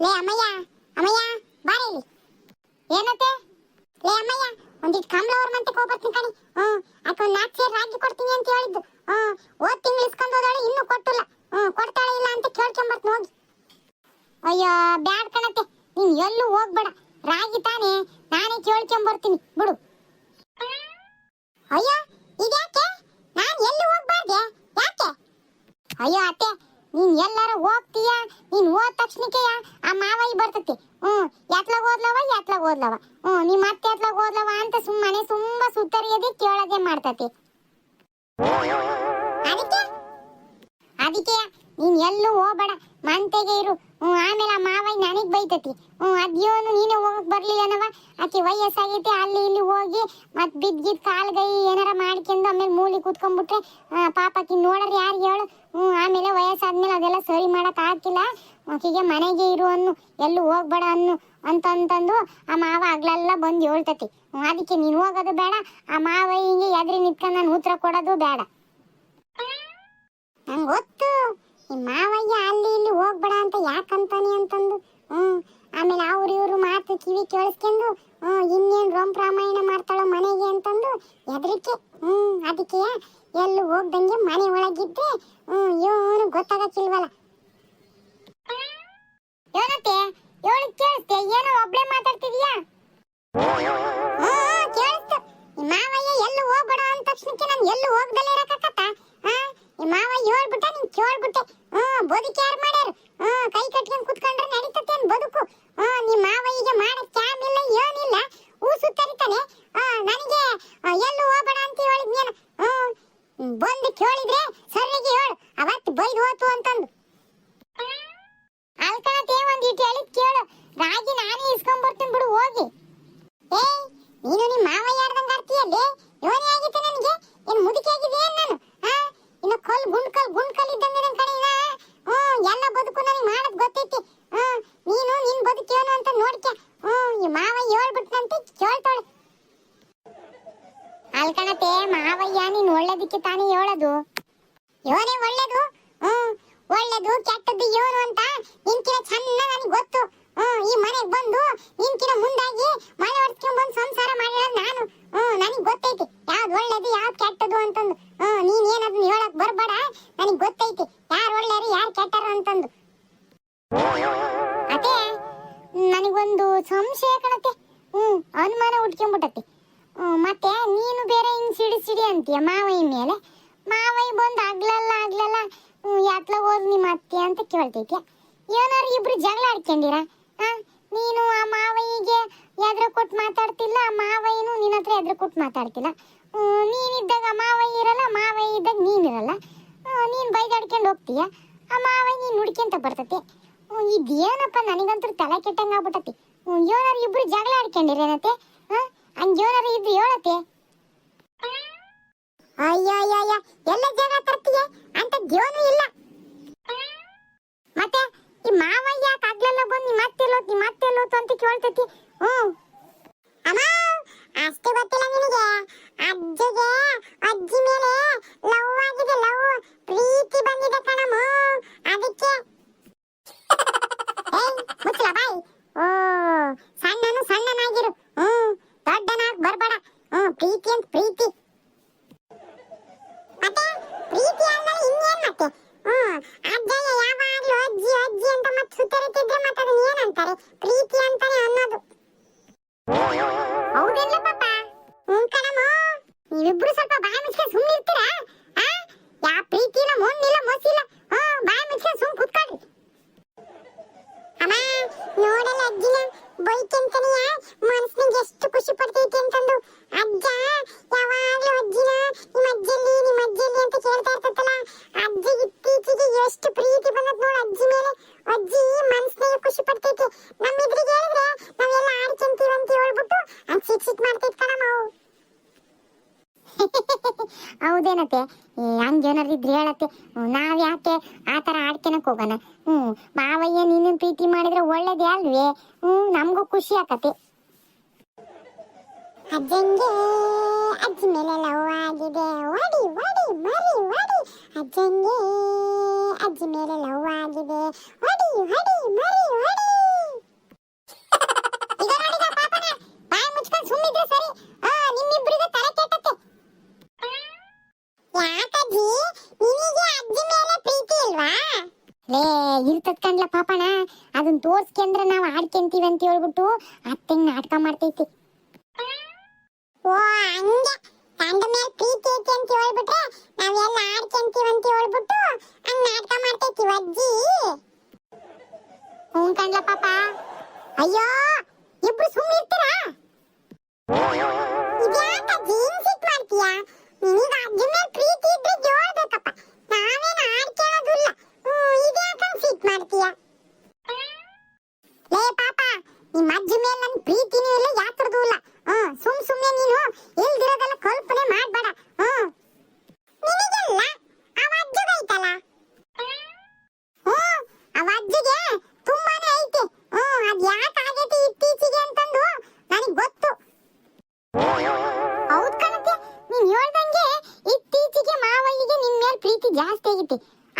ಲೇ ಅಮ್ಮಯ್ಯ ಅಮ್ಮಯ್ಯ, ಬಾರೆ. ಇಲ್ಲಿ ಏನತ್ತೆ? ಲೇ ಅಮ್ಮಯ್ಯ ಒಂದಿಟ್ಟು ಕಮಲ ಅವ್ರ ಮಂತೆ ಹೋಗ್ಬರ್ತೀನಿ ಕಣಿ. ಹ್ಮ್ ಅಕ್ಕ ಒಂದು ನಾಲ್ಕು ರಾಗಿ ಕೊಡ್ತೀನಿ ಅಂತ ಹೇಳಿದ್ದು. ಹ್ಮ್ ಓದ್ ಇಸ್ಕೊಂಡು ಇನ್ನು ಇನ್ನೂ ಕೊಟ್ಟಿಲ್ಲ. ಹ್ಮ್ ಕೊಡ್ತಾಳೆ ಇಲ್ಲ ಅಂತ ಕೇಳ್ಕೊಂಬರ್ತೀನಿ ಹೋಗಿ. ಅಯ್ಯೋ, ಬ್ಯಾಡ್ ಕಣತ್ತೆ. ನೀನ್ ಎಲ್ಲೂ ಹೋಗ್ಬೇಡ. ರಾಗಿ ತಾನೇ ನಾನೇ ಕೇಳ್ಕೊಂಬರ್ತೀನಿ. ಬಿಡು. ಅಯ್ಯೋ, ಇದ್ಯಾಕೆ? ನಾನ್ ಎಲ್ಲೂ ಹೋಗ್ಬಾರ್ದೆ. ಯಾಕೆ? ಅಯ್ಯೋ, ಅತ್ತೆ ನೀನ್ ಎಲ್ಲಾರ ಹೋಗ್ತೀಯ? ನೀನ್ ಹೋದ ತಕ್ಷಣಕ್ಕೆ ಆ ಮಾವಯ್ಯ ಬರ್ತತಿ. ಹ್ಮ್ ಎತ್ಲಾಗ ಓದ್ಲವ ಎತ್ಲಾಗ ಓದ್ಲವ ಹ್ಮ್ ನಿಮ್ಮ ಮತ್ತೆ ಎತ್ಲಾಗ ಓದ್ಲವ ಅಂತ ಸುಮ್ಮನೆ ತುಂಬಾ ಸುತ್ತರಿಯದೆ ಕೇಳೋದೇ ಮಾಡ್ತತಿ. ಅದಕ್ಕೆ? ಅದಕ್ಕೆ? ನೀನ್ ಎಲ್ಲೂ ಹೋಗ್ಬೇಡ. ಮಂತೆಗೆ ಇರು. ಹ್ಮ್, ಆಮೇಲೆ ಆ ಮಾವಯ್ಯ ನನಗ್ ಬೈತತಿ. ಹ್ಮ್ ಅದ್ಯೋನು ನೀನೇ ಹೋಗಕ್ ಬರ್ಲಿಲ್ಲನವ ಆಕೆ ವಯಸ್ಸಾಗೈತಿ, ಅಲ್ಲಿ ಇಲ್ಲಿ ಹೋಗಿ ಮತ್ ಬಿದ್ದಿದ್ ಕಾಲ್ಗೈ ಏನಾರ ಮಾಡ್ಕೊಂಡು ಆಮೇಲೆ ಮೂಲಿ ಕೂತ್ಕೊಂಡ್ಬಿಟ್ರೆ ಪಾಪ ಆಕಿ ನೋಡ್ರಿ ಯಾರು ಹೇಳು? ಹ್ಮ್, ಆಮೇಲೆ ವಯಸ್ಸಾದ್ಮೇಲೆ ಅದೆಲ್ಲ ಸರಿ ಮಾಡಕ್ ಆಗ್ತಿಲ್ಲ. ಆಕಿಗೆ ಮನೆಗೆ ಇರು ಅನ್ನು, ಎಲ್ಲೂ ಹೋಗ್ಬೇಡ ಅನ್ನು ಅಂತಂತಂದು ಆ ಮಾವ ಆಗ್ಲೆಲ್ಲ ಬಂದು ಹೇಳ್ತತಿ. ಅದಕ್ಕೆ ನೀನು ಹೋಗೋದು ಬೇಡ. ಆ ಮಾವಯ್ಯಂಗೆ ಎದ್ರಿ ನಿತ್ಕೊಂಡು ನಾನು ಉತ್ತರ ಕೊಡೋದು ಬೇಡ. ಈ ಮಾವಯ್ಯ, ಅಲ್ಲಿ ಇಲ್ಲಿ ಹೋಗ್ಬೇಡ ಅಂತ ಯಾಕಂತಾನೆ ಅಂತಂದು? ಹ್ಮ್, ಆಮೇಲೆ ಅವ್ರು ಇವರು ಮಾತು ಕಿವಿ ಕೇಳಿಸ್ಕೊಂಡು, ಹ್ಮ್, ಇನ್ನೇನ್ ರೋಮ್ ರಾಮಾಯಣ ಮಾಡ್ತಾಳೋ ಮನೆಗೆ? ಅಂತಂದು, ಹೆದರಿಕೆ, ಹ್ಮ್ ಅದಕ್ಕೆ ಎಲ್ಲೂ ಹೋಗ್ದಂಗೆ ಮನೆ ಒಳಗಿದ್ರೆ, ಹ್ಮ್ ಇವನು ಗೊತ್ತಾಗಕ್ಕಿಲ್ವಲ್ಲ? ಏನತ್ತೆ ಹೇಳಿ ಕೇಳಿಸ್ತೆ, ಏನೋ ಒಬ್ಳೆ ಮಾತಾಡ್ತಿದೀಯಾ? ಕೇಳಿಸ್ತು. ಈ ಮಾವಯ್ಯ ಎಲ್ಲೂ ಹೋಗ್ಬೇಡ ಅಂದ ತಕ್ಷಣಕ್ಕೆ ನಾನು ಎಲ್ಲೂ ಹೋಗ್ದಲ್ಲೇ ಇರಕತ್ತ ಹಾ ಈ ಮಾವಯ್ಯ ಹೇಳ್ಬಿಟ್ಟ ನೀನ್ ಕೇಳ್ಬಿಟ್ಟೆ ಹ್ಮ್ ಬದುಕಿ ಯಾರು ಮಾಡ್ಯಾರ ಹ್ಮ್ ಕೈ ಕಟ್ಕೊಂಡ್ ಕುತ್ಕೊಂಡ್ರೆ ನಡೀತತೆ ಅನ್ ಬದುಕು ಹ್ಮ್ ನಿಮ್ಮ ಮಾವಯ್ಯಗೆ ಮಾಡಕ್ ಕ್ಯಾಮ್ ಇಲ್ಲ ಏನಿಲ್ಲ ಹೂ ಸುತ್ತರಿತಾನೆ ಹಾ ನನಗೆ ಆ, ಎಲ್ಲೂ ಹೋಗ್ಬೇಡ ಅಂತ ಹೇಳಿದ್ನೇನ ಹ್ಮ್ ಬಂದು ಕೇಳಿದ್ರೆ ಸರಿಯಾಗಿ ಹೇಳು ಅವತ್ತು ಬೈದು ಹೋತು ಅಂತಂದು ಅಲ್ಕಣತೆ ಒಂದ್ ಇಟ್ಟು ಹೇಳಿದ್ ಕೇಳು ರಾಗಿ ನಾನೇ ಇಸ್ಕೊಂಡ್ ಬರ್ತೀನಿ ಬಿಡು ಹೋಗಿ ಏ ನೀನು ನಿಮ್ಮ ಮಾವಯ್ಯ ಆಡ್ದಂಗ ಆಡ್ತೀಯಲ್ಲೇ ಯೋನಿ ಆಗಿತ್ತು ನನಗೆ ಏನ್ ಮುದುಕಿ ಆಗಿದೆ ಏನ್ ನಾನು ಹಾ ಇನ್ನು ಕಲ್ ಗುಂಡ್ ಕಲ್ ಗುಂಡ್ ಕಲ್ ಇದ್ದಂಗೆ ನನ್ ಕಡೆ ಇನ್ನ ಹ್ಮ್ ಎಲ್ಲ ಬದುಕು ನನಗೆ ಮಾಡದ್ ಗೊತ್ತೈತಿ ಹ್ಮ್ ನೀನು ನಿನ್ ಬದುಕೇನು ಅಂತ ನೋಡ್ಕ ಹ್ಮ್ ಈ ಮಾವಯ್ಯ ಹೇಳ್ಬಿಟ್ನಂತೆ ಕೇಳ್ತಾಳೆ ಅಲ್ಕಣತೆ ಮಾವಯ್ಯ ನೀನ್ ಒಳ್ಳೇದಕ್ಕೆ ತಾನೇ ಹೇಳೋದು? ಯೋನೇ ಒಳ್ಳೇದು? ಹ್ಮ್. ಒಳ್ಳೇದು, ಕೆಟ್ಟದ್ದು ಯೋನು ಅಂತ ನಿನ್ಕಿನ ಚೆನ್ನಾಗಿ ನನಗೆ ಗೊತ್ತು. ಹ್ಮ್, ಈ ಮನೆಗೆ ಬಂದು ನಿನ್ಕಿನ ಮುಂದಾಗಿ ಮನೆ ಹೊಡ್ಸ್ಕೊಂಡ್ ಬಂದು ಸಂಸಾರ ಮಾಡಿರೋದು ನಾನು. ಹ್ಮ್, ನನಗೆ ಗೊತ್ತೈತಿ. ಯಾವ್ದು ಒಳ್ಳೇದು, ಯಾವ್ದು ಕೆಟ್ಟದು ಅಂತಂದು. ಹ್ಮ್, ನೀನ್ ಏನದನ್ನ ಹೇಳಕ್ ಬರ್ಬೇಡ. ನನಗೆ ಗೊತ್ತೈತಿ. ಯಾರು ಒಳ್ಳೇರು ಯಾರು ಕೆಟ್ಟರು ಅಂತಂದು. ಅದೇ ನನಗೊಂದು ಸಂಶಯ ಕಣತೆ ಹ್ಮ್, ಅನುಮಾನ ಹುಡ್ಕೊಂಡ್ಬಿಟ್ಟತಿ ಮತ್ತೆ ಸಿಡಿ ಸಿಡಿ ಅಂತೀಯ ಮಾವಯ್ಯ ಮೇಲೆ? ಮಾವಯ್ಯ ಬಂದು ಆಗ್ಲಲ್ಲ ಆಗ್ಲಲ್ಲ ಯಾತ್ಲ ಹೋದ್ ನಿಮ್ಮ ಅತ್ತೆ ಅಂತ ಕೇಳ್ತೈತಿ. ಏನಾರು ಇಬ್ರು ಜಗಳ ಆಡ್ಕೊಂಡಿರ? ನೀನು ಆ ಮಾವಯ್ಯಗೆ ಎದ್ರ ಕೊಟ್ಟು ಮಾತಾಡ್ತಿಲ್ಲ, ಆ ಮಾವಯ್ಯನು ನಿನ್ನ ಹತ್ರ ಎದ್ರ ಕೊಟ್ಟು ಮಾತಾಡ್ತಿಲ್ಲ. ನೀನಿದ್ದಾಗ ಮಾವಯ್ಯ ಇರಲ್ಲ ಮಾವಯ್ಯ ಇದ್ದಾಗ ನೀನಿರಲ್ಲ ನೀನು ಬೈದಾಡ್ಕೊಂಡು ಹೋಗ್ತೀಯ? ಆ ಮಾವಯ್ಯ ನೀನ್ ನುಡ್ಕೊಂತ ಬರ್ತತಿ. ಇದೇನಪ್ಪ ನನಗಂತೂ ತಲೆ ಕೆಟ್ಟಂಗೆ ಆಗ್ಬಿಟ್ಟತಿ ಏನಾರು ಇಬ್ರು ಜಗಳ ಆಡ್ಕೊಂಡಿರೇನತ್ತೆ? ಹಂಗೆ ಏನಾರು ಇದ್ದು ಹೇಳತ್ತೆ ಅಯ್ಯೋ ಅಯ್ಯೋ ಅಯ್ಯೋ ಎಲ್ಲ ಜಾಗ ತರ್ತೀಯ ಅಂತ ದೇವನು ಇಲ್ಲ ಮತ್ತೆ ಈ ಮಾವಯ್ಯ ಯಾಕೆ ಆಗ್ಲೆಲ್ಲ ಬಂದು ನಿಮ್ಮ ಅತ್ತೆಲ್ಲೋತ್ ನಿಮ್ಮ ಅತ್ತೆಲ್ಲೋತ್ ಅಂತ ಕೇಳ್ತೈತಿ ಹ್ಮ್ ಅಮ್ಮ ಅಷ್ಟೇ ಗೊತ್ತಿಲ್ಲ ನಿನಗೆ ಅಜ್ಜಿಗೆ ಅಜ್ಜಿ ಮೇಲೆ ಲವ್ ಆಗಿದೆ ಲವ್ ಪ್ರೀತಿ ಬಂದಿದೆ ಕಣಮ್ಮ ಅದಕ್ಕೆ ಏಯ್ ಮುಚ್ಚಲ ಬಾಯ್ ಓ ಸಣ್ಣನು ಸಣ್ಣನಾಗಿರು ಹ್ಮ್ ದೊಡ್ಡನಾಗ್ ಬರ್ಬೇಡ ಹ್ಮ್ ಪ್ರೀತಿ ಅಂತ ಪ್ರೀತಿ ಮತ್ತೆ ಪ್ರೀತಿ ಅಂದ್ರೆ ಇನ್ನೇನ್ ಮತ್ತೆ ಹ್ಮ್ ಯಾವಾಗಲೂ ಅಜ್ಜಿ ಅಜ್ಜಿ ಅಂತ ಮತ್ತೆ ಸುತ್ತರಿತಿದ್ರೆ ಮತ್ತೆ ಅದನ್ನ ಏನಂತಾರೆ? ಪ್ರೀತಿ ಅಂತಾನೆ ಅನ್ನೋದು. ಹೌದಿಲ್ಲ ಪಾಪ? ಹ್ಮ್ ಕಣಮ್ಮ. ನೀವಿಬ್ರು ಸ್ವಲ್ಪ ಬಾಯಿ ಮುಚ್ಕೊಂಡು ಸುಮ್ಮನೆ ಇರ್ತೀರಾ ಯಾ ಪ್ರೀತಿನ ಮೊನ್ನಿಲ್ಲ, ಮೊಸಿಲ್ಲ. ಹ್ಮ್, ಬಾಯಿ ಮುಚ್ಕೊಂಡು ಸುಮ್ ನಮಗೂ ಖುಷಿ ಆಕತಿ. ಅಜ್ಜಂಗೆ ಅಜ್ಜಿ ಮೇಲೆ ಲವ್ ಆಗಿದೆ. ವಾಡಿ ವಾಡಿ ಮರಿ ವಾಡಿ ಅಜ್ಜಂಗೆ ಅಜ್ಜಿ ಮೇಲೆ ಲವ್ ಆಗಿದೆ. ವಾಡಿ ವಾಡಿ ಮರಿ ವಾಡಿ ಈಗ ನೋಡಿದ ಸರಿ. ಆ ನಿಮ್ಮಿಬ್ಬರಿಗೆ ತಲೆ ಕೆಟ್ಟತ್ತೆ ಯಾಕಜ್ಜಿ? ನಿನಗೆ ಅಜ್ಜಿ ಪ್ರೀತಿ ಇಲ್ವಾ? ಲೇ ಇರ್ತದ ಕಣ್ಲ ಪಾಪಣ ತೋರ್ಸ್ಕೊಂಡ್ರೆ ನಾವು ಆಡ್ಕೊಂತೀವಿ ಅಂತ ಹೇಳ್ಬಿಟ್ಟು ಅತ್ತೆಂಗ್ ನಾಟಕ ಮಾಡ್ತೈತಿ. ಓ ಹಂಗೆ. ಗಂಡ ಮೇಲೆ ಪ್ರೀತಿ ಐತಿ ಅಂತ ಹೇಳ್ಬಿಟ್ರೆ ನಾವೆಲ್ಲ ಆಡ್ಕೊಂತೀವಿ ಅಂತ ಹೇಳ್ಬಿಟ್ಟು ಹಂಗ್ ನಾಟಕ ಮಾಡ್ತೈತಿ ಅಜ್ಜಿ ಹ್ಞೂ ಕಂಡ್ಲ ಪಾಪ. ಅಯ್ಯೋ ಇಬ್ರು ಸುಮ್ಮನೆ ಇರ್ತೀರಾ? ಇದ್ಯಾಕ ಜೀನ್ಸ್ ಸಿಟ್ ಮಾಡ್ತೀಯಾ? ನಿನಗೆ ಅಜ್ಜಿ ಮೇಲೆ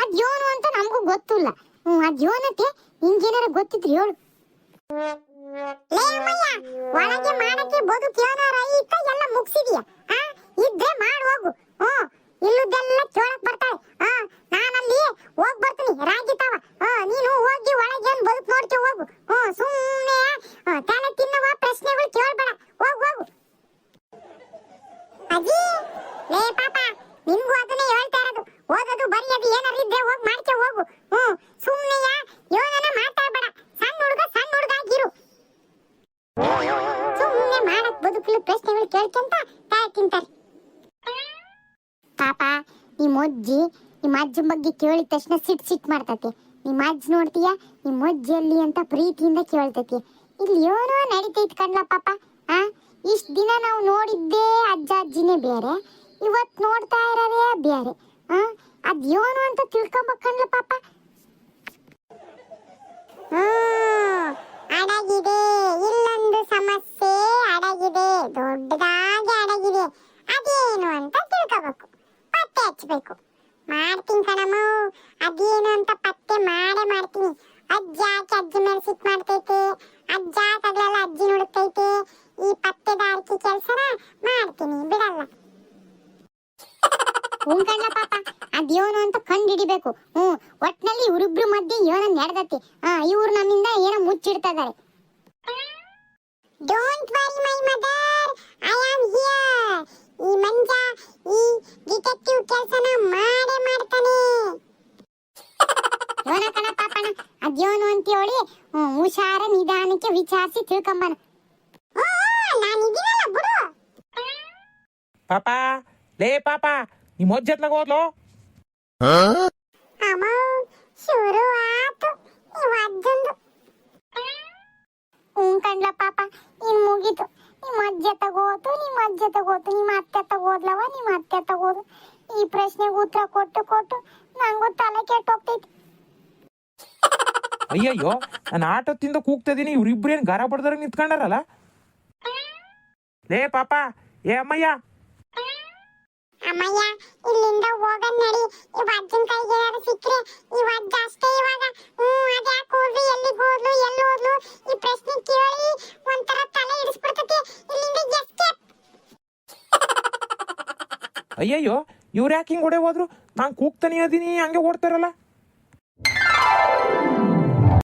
ಅದ್ ಯೋನು ಅಂತ ನಮಗೂ ಗೊತ್ತಿಲ್ಲ. ಹ್ಮ್ ಅದ್ ಯೋನತೆ ನಿನ್ಗೇನಾರ ಗೊತ್ತಿದ್ರು ಹೇಳು. ಒಳಗೆ ಮಾಡಕ್ಕೆ ಬದುಕು ಏನಾರ ಐತ ಎಲ್ಲ ಮುಗ್ಸಿದೀಯ? ಆ, ಇದ್ರೆ ಮಾಡ್ ಹೋಗು. ಹ್ಮ್, ಇಲ್ಲದೆಲ್ಲ ಕೇಳಕ್ ಬರ್ತಾಳೆ ಆ ನಾನಲ್ಲಿ ಹೋಗ್ ಬರ್ತೀನಿ. ರಾಗಿ ತಾವ ಆ ನೀನು ಹೋಗಿ ಒಳಗೆ ಏನ್ ಬದುಕು ನೋಡ್ಕೊ ಹೋಗು ಹ್ಮ್ ಸುಮ್ಮನೆ ತಲೆ ತಿನ್ನುವ ಪ್ರಶ್ನೆಗಳು ಕೇಳ್ಬೇಡ ಹೋಗ್ ಹೋಗು ಅಜ್ಜಿ ಲೇ ಪಾಪ ನಿನ್ಗೂ ಅದನ್ನೇ ಹೇಳ್ತಾ ಇರೋದು ಓದೋದು ಬರೆಯೋದು ಏನಾರ ಇದ್ರೆ ಹೋಗ್ ಮಾಡ್ಕೆ ಹೋಗು ಹ್ಮ್ ಸುಮ್ಮನೆ ಯೋಗನ ಮಾತಾಡ್ಬೇಡ ಸಣ್ಣ ಹುಡುಗ ಸಣ್ಣ ಹುಡುಗ ಆಗಿರು ಸುಮ್ಮನೆ ಮಾಡಕ್ ಬದುಕಲು ಕೇಳ್ಕೊಂತ ತಾಯ ತಿಂತಾರೆ. ಪಾಪ, ನಿಮ್ಮ ಅಜ್ಜಿ ನಿಮ್ಮ ಅಜ್ಜಿ ಬಗ್ಗೆ ಕೇಳಿದ ತಕ್ಷಣ ಸಿಟ್ ಸಿಟ್ ಮಾಡ್ತತಿ. ನಿಮ್ಮ ಅಜ್ಜಿ ನೋಡ್ತೀಯ, ನಿಮ್ಮ ಅಜ್ಜಿ ಎಲ್ಲಿ ಅಂತ ಪ್ರೀತಿಯಿಂದ ಕೇಳ್ತತಿ. ಇಲ್ಲಿ ಏನೋ ನಡೀತೈತ್ ಕಣ್ಲ ಪಾಪ, ಆ? ಇಷ್ಟ ದಿನ ನಾವು ನೋಡಿದ್ದೇ ಅಜ್ಜ ಅಜ್ಜಿನೇ ಬೇರೆ, ಇವತ್ ನೋಡ್ತಾ ಇರೋದೇ ಬೇರೆ, ಆ? ಅದ್ ಏನು ಅಂತ ತಿಳ್ಕೊಂಬಕ್ಕಣ್ಲ ಪಾಪ. ಹ್ಮ್, ಅಡಗಿದೆ, ಇಲ್ಲೊಂದು ಸಮಸ್ಯೆ ಅಡಗಿದೆ ದೊಡ್ಡದಾಗಿ ಅಡಗಿದೆ ಅದೇನು ಅಂತ ತಿಳ್ಕೋಬೇಕು ಪತ್ತೆ ಹಚ್ಚಬೇಕು ಮಾಡ್ತೀನಿ ಕಣಮ್ಮ ಅದೇನು ಅಂತ ಪತ್ತೆ ಮಾಡೇ ಮಾಡ್ತೀನಿ ಅಜ್ಜ ಯಾಕೆ ಅಜ್ಜಿ ಮೇಲೆ ಸಿಟ್ ಮಾಡ್ತೈತೆ ಅಜ್ಜ ತಗಲಲ್ಲ ಅಜ್ಜಿ ಹುಡುಕ್ತೈತೆ ಈ ಪತ್ತೆದಾರಿಕೆ ಕೆಲಸನ ಮಾಡ್ತೀನಿ, ಬಿಡಲ್ಲ. ಹ್ಞೂ ಕಣ್ಣ ಪಾಪ ಅದೇನು ಅಂತ ಕಂಡು ಹಿಡಿಬೇಕು ಹ್ಞೂ, ಒಟ್ನಲ್ಲಿ ಇವರಿಬ್ರು ಮಧ್ಯೆ ಏನೋ ನಡೆದತಿ. ಹಾ ಇವ್ರು ನಮ್ಮಿಂದ ಏನೋ ಮುಚ್ಚಿಡ್ತಾ ಇದಾರೆ don't worry my mother I am here ಈ ಮಂಜ, ಈ ಡಿಟೆಕ್ಟಿವ್ ಕೆಲಸನ ಮಾಡೇ ಮಾಡ್ತಾನೆ. ಯೋನ ಕಣ ಪಾಪಣ ಅದ್ಯೋನು ಅಂತ ಹೇಳಿ ಹುಷಾರ ನಿಧಾನಕ್ಕೆ ವಿಚಾರಿಸಿ ತಿಳ್ಕೊಂಬನ ನಾನು ಇದೀನಲ್ಲ ಬಿಡು ಪಾಪ ಲೇ ಪಾಪ ನಿಮ್ಮ ಅಜ್ಜಿ ಎತ್ಲಾಗ ಹೋದ್ಲು ಅಮ್ಮ ಶುರು ಆತು ಇವ ಅಜ್ಜಂದು ಹ್ಞೂ ಕಣ್ಲ ಪಾಪ ಇನ್ ಮುಗೀತು ನಿಮ್ಮ ಅಜ್ಜ ತಗೋತು ನಿಮ್ಮ ಅಜ್ಜ ತಗೋತು ನಿಮ್ಮ ಅತ್ತೆ ತಗೋದ್ಲವ ನಿಮ್ಮ ಅತ್ತೆ ತಗೋದು ಈ ಪ್ರಶ್ನೆಗೆ ಉತ್ತರ ಕೊಟ್ಟು ಕೊಟ್ಟು ನಂಗೂ ತಲೆ ಕೆಟ್ಟೋಗ್ತೈತಿ ಅಯ್ಯಯ್ಯೋ ನಾನು ಆಟೋದಿಂದ ಕೂಗ್ತಾ ಇದೀನಿ ಇವ್ರಿಬ್ರೇನ್ ಗಾರ ಬಡ್ದಾರ ನಿಂತ್ಕೊಂಡಾರಲ್ಲ ಲೇ ಪಾಪ ಏ ಅಮ್ಮಯ್ಯ ಅಮ್ಮಯ್ಯ ಅಯ್ಯಯ್ಯೋ ಇವ್ರು ಯಾಕೆ ಹಿಂಗೆ ಹೊಡೆ ಹೋದ್ರು ನಾನು ಕೂಗ್ತಾನೆ ಅದೀನಿ ಹಂಗೆ ಓಡ್ತಾರಲ್ಲ